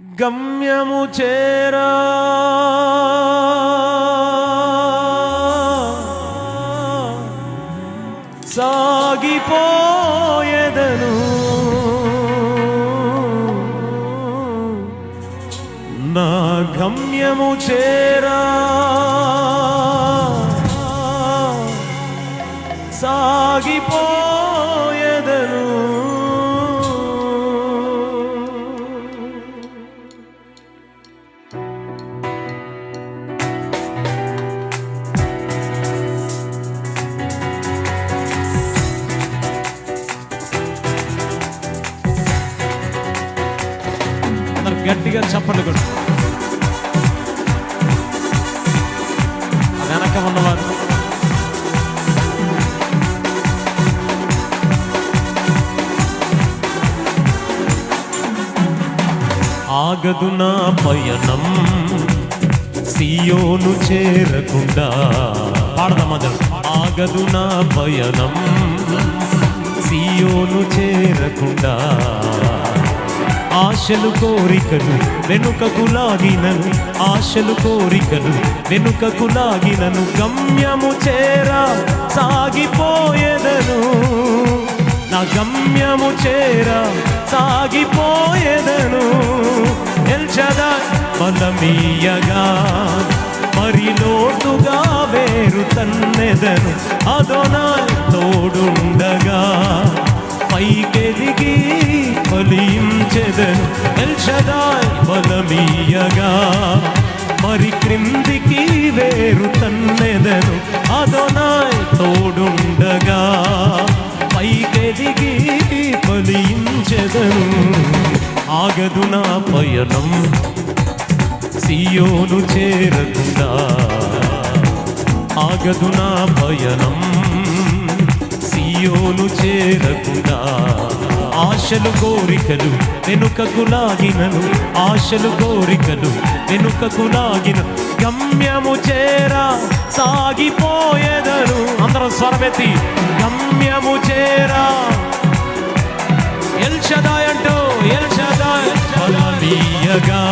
గమ్యము చేరా. సాగిపోయేదను. నా గమ్యము చేరా. సాగిపో గట్టిగా చప్పట్లు కొట్టు. వెనక ఉన్నవారు. ఆగదు నా పయనం సియోను చేరకుండా. పాడదాం ఆగదు నా పయనం సియోను చేరకుండా. ఆశలు కోరికలు వెనుకకు లాగినను ఆశలు కోరికలు వెనుకకు లాగినను గమ్యము చేరా సాగిపోయేదను. నా గమ్యము చేరా సాగిపోయేదను. ఎల్చదా బలమీయగా మరి లోతుగా వేరు తన్నెదను. అదో నా తోడుండగా పైకెదిగి ఫలించెదను ఎల్షదాయ్ బలమీయగా. మరి క్రిందికి వేరు తన్నెదను. అదోనాయ్ తోడుండగా. పైకెదిగి బలించెదను. ఆగదు నా పయనం. సియోను చేరకుండా. ఆగదు నా పయనం. సియోను చేరకుండా. ఆశలు కోరికలు వెనుకకు లాగినను ఆశలు కోరికలు వెనుకకు లాగిన గమ్యము చేరా సాగిపోయేదను. అందరం స్వరమెత్తి గమ్యము చేరా. ఎల్షదాయ్ అంటూ ఎల్షదాయ్ బలమీయగా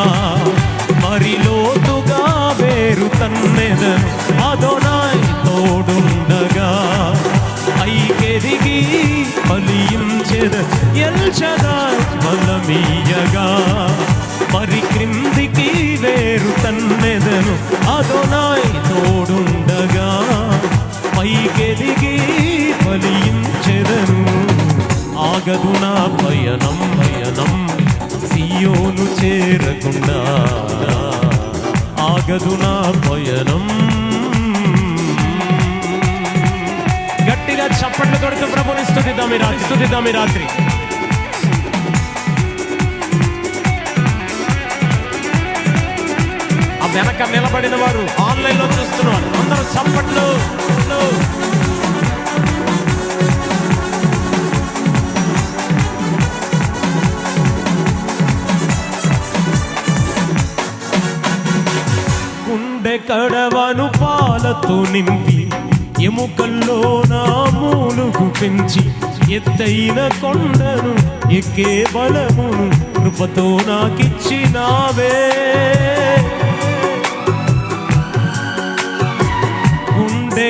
ఎల్షదాయ్ బలమీయగా మరి క్రిందికి వేరు తన్నెదను అదొనాయ్ తోడుండగా పైకెదిగి ఫలించెదను. ఆగదు నా పయనం పయనం సియోను చేరకుండా. ఆగదు నా పయనం. గట్టిగా చప్పట్లు కొడుతూ ప్రభుని స్థుతిద్దాం ఈ రాత్రి స్థుతిద్దాం ఈ రాత్రి. వెనక నిలబడిన వారు ఆన్లైన్లో చూస్తున్నారు. అందరూ చప్పట్లు. గుండె కడవను పాలతో నింపి ఎముకల్లో నా మూలుగు పెంచి ఎత్తైన కొండను ఎక్కే బలమును కృపతో నాకిచ్చినావే.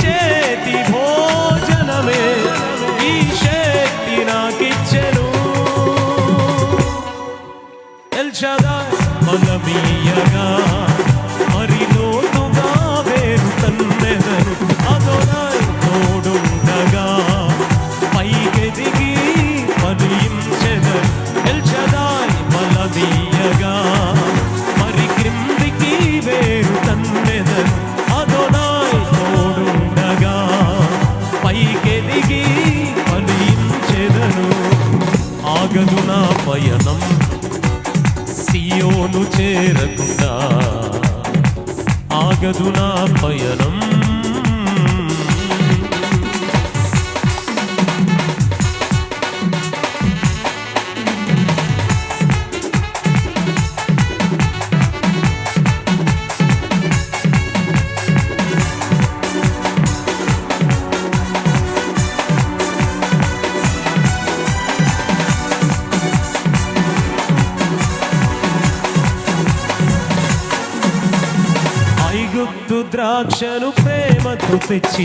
చేతి భోజనమే ఈ శక్తి నాకిచ్చెను ఎల్షదాయ్ బలమీయగా సాగదు నా పయనం. ద్రాక్షను ప్రేమతో తెచ్చి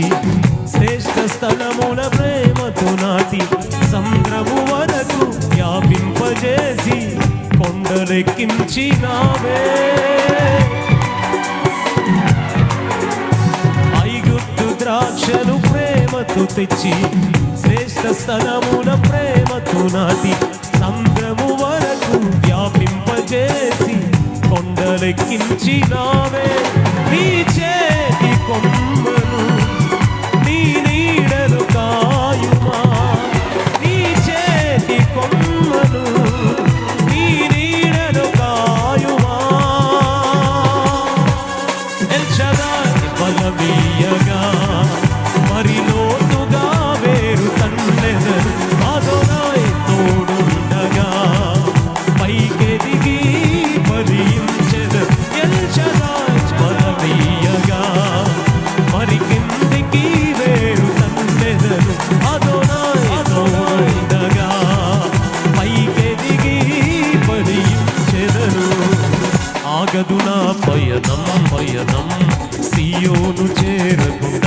శ్రేష్ఠ స్థలముల ప్రేమతో నాటి సంద్రము వరకు వ్యాపింపజేసి కొండలెక్కించినావే ఐగుప్తు ద్రాక్షను ప్రేమతో తెచ్చి శ్రేష్ఠ స్థలముల ప్రేమతో నాటి సంద్రము వరకు వ్యాపింపజేసి కొండలెక్కించినావే ఆగదు నా పయనం పయనం. సియోను చేరకుండా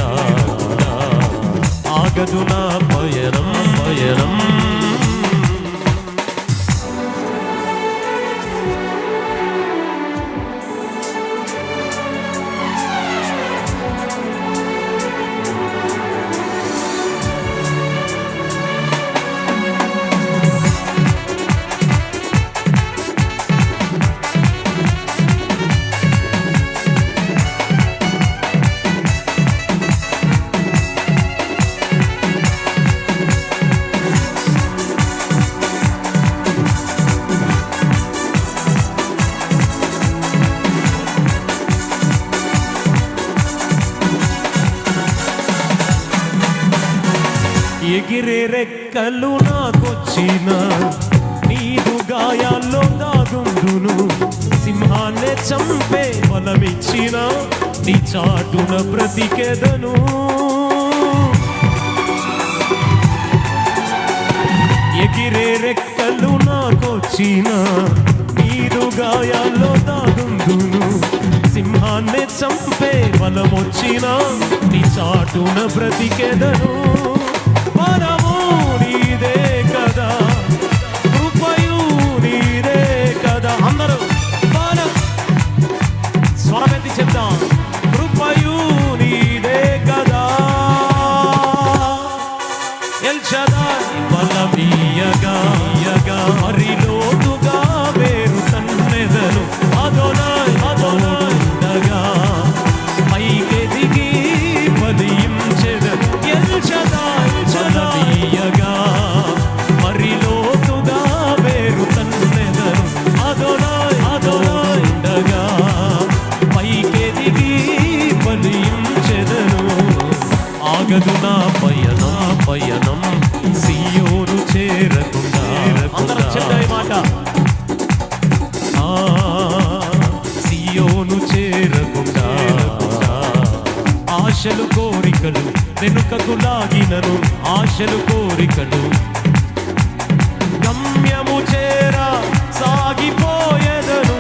రెక్కలు నాకొచ్చిన నీదు గాయాల్లో దాగుండును. సింహాన్ని చంపే బలమిచ్చిన నీ చాటున ప్రతికెదను ఎగిరే రెక్కలు నాకొచ్చిన నీదు గాయాల్లో దాగుండును. సింహాన్ని చంపే బలమొచ్చిన నీ చాటున బ్రతికెదను. ఆగదు నా పయనా పయనం. సియోను చేరకుండా మాట. సియోను చేరకుండా ఆశలు కోరికలు వెనుకకు లాగినను ఆశలు కోరికలు గమ్యము చేరా సాగిపోయేదను.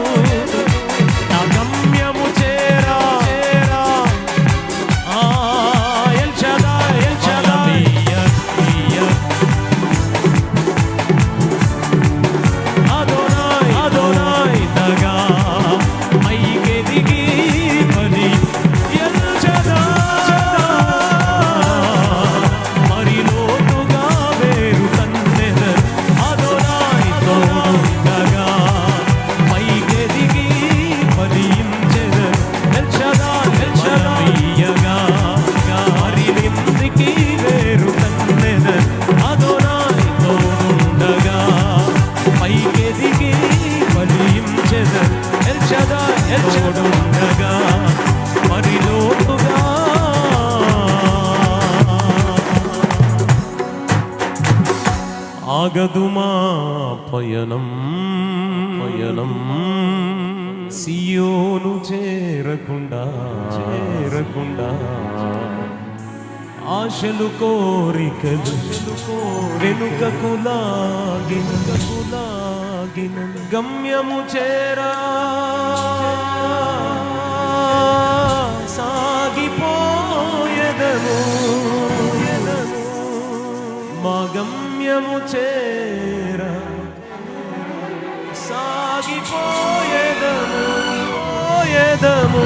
ఆగదు మా పయనం. పయనం. సియోను చేరకుండా. చేరకుండా. ఆశలు కోరికలు. వెనుకకు లాగిన. లాగిన. గమ్యము చేరా. గమ్యము చేరా సాగిపోయేదము పోయేదము.